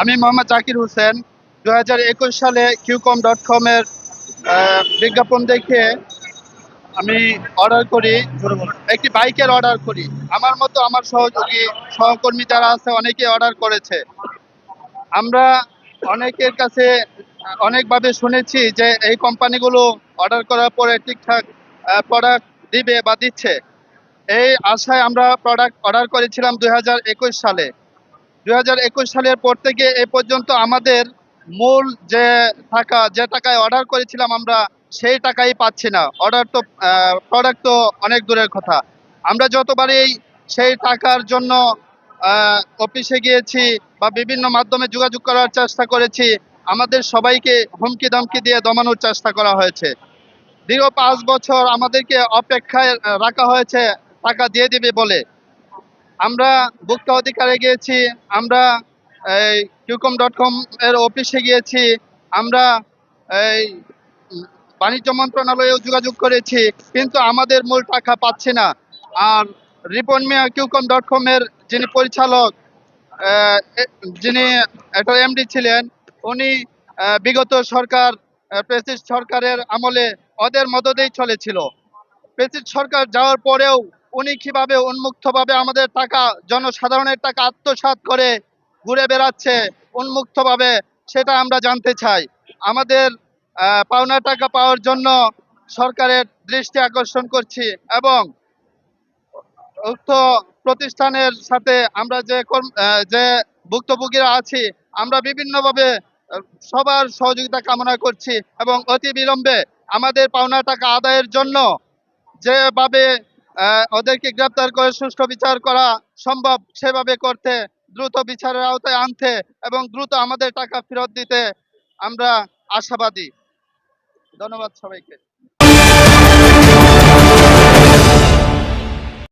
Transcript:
আমি মোহাম্মদ জাকির হোসেন। দু হাজার একুশ সালে কিউকম ডট কমের বিজ্ঞাপন দেখে আমি অর্ডার করি। একটি বাইকের অর্ডার করি। আমার মতো আমার সহযোগী, সহকর্মী যারা আছে অনেকে অর্ডার করেছে। আমরা অনেকের কাছে অনেকভাবে শুনেছি যে এই কোম্পানিগুলো অর্ডার করার পরে ঠিকঠাক প্রোডাক্ট দিবে বা দিচ্ছে। এই আশায় আমরা প্রোডাক্ট অর্ডার করেছিলাম দু হাজার একুশ সালে। দুই হাজার একুশ সালের পর থেকে এ পর্যন্ত আমাদের মূল যে টাকা, যে টাকায় অর্ডার করেছিলাম আমরা, সেই টাকাই পাচ্ছি না। অর্ডার তো প্রোডাক্ট তো অনেক দূরের কথা। আমরা যতবারই সেই টাকার জন্য অফিসে গিয়েছি বা বিভিন্ন মাধ্যমে যোগাযোগ করার চেষ্টা করেছি, আমাদের সবাইকে হুমকি ধমকি দিয়ে দমানোর চেষ্টা করা হয়েছে। দীর্ঘ পাঁচ বছর আমাদেরকে অপেক্ষায় রাখা হয়েছে, টাকা দিয়ে দিবে বলে। আমরা ভোক্তা অধিকারে গিয়েছি, আমরা এই কিউকম ডট কম এর অফিসে গিয়েছি, আমরা এই বাণিজ্য মন্ত্রণালয়েও যোগাযোগ করেছি, কিন্তু আমাদের মূল টাকা পাচ্ছি না। আর Ripon Miah Qcoom dot com এর যিনি পরিচালক যিনি একটা এমডি ছিলেন, উনি বিগত সরকার প্রেসিড সরকারের আমলে ওদের মদতেই চলেছিল। প্রেসিড সরকার যাওয়ার পরেও উনি কীভাবে উন্মুক্তভাবে আমাদের টাকা, জনসাধারণের টাকা আত্মসাৎ করে ঘুরে বেড়াচ্ছে, উন্মুক্তভাবে সেটা আমরা জানতে চাই। আমাদের পাওনা টাকা পাওয়ার জন্য সরকারের দৃষ্টি আকর্ষণ করছি এবং উক্ত প্রতিষ্ঠানের সাথে আমরা যে যে ভুক্তভোগীরা আছি, আমরা বিভিন্নভাবে সবার সহযোগিতা কামনা করছি এবং অতি বিলম্বে আমাদের পাওনা টাকা আদায়ের জন্য যেভাবে ওদেরকে গ্রেপ্তার করে সুষ্ঠু বিচার করা সম্ভব সেভাবে করতে দ্রুত বিচারের আওতায় আনতে এবং দ্রুত আমাদের টাকা ফেরত দিতে আমরা আশাবাদী। ধন্যবাদ সবাইকে।